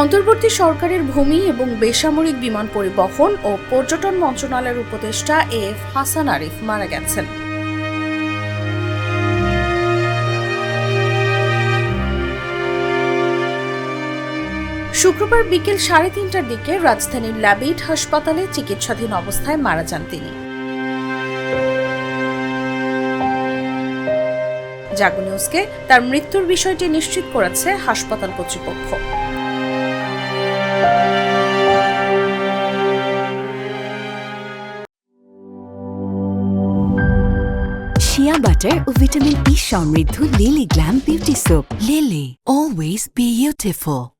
অন্তর্বর্তী সরকারের ভূমি এবং বেসামরিক বিমান পরিবহন ও পর্যটন মন্ত্রণালয়ের উপদেষ্টা এফ হাসান আরিফ মারা গেছেন। শুক্রবার বিকেল সাড়ে তিনটার দিকে রাজধানীর ল্যাবিট হাসপাতালে চিকিৎসাধীন অবস্থায় মারা যান তিনি। জাগো নিউজকে তার মৃত্যুর বিষয়টি নিশ্চিত করেছে হাসপাতাল কর্তৃপক্ষ। ಕಿಯಾ ಬಟರ್ ವಿಟಮಿನ್ ಇ ಸಮೃದ್ಧ Lily glam beauty soap Lily always beautiful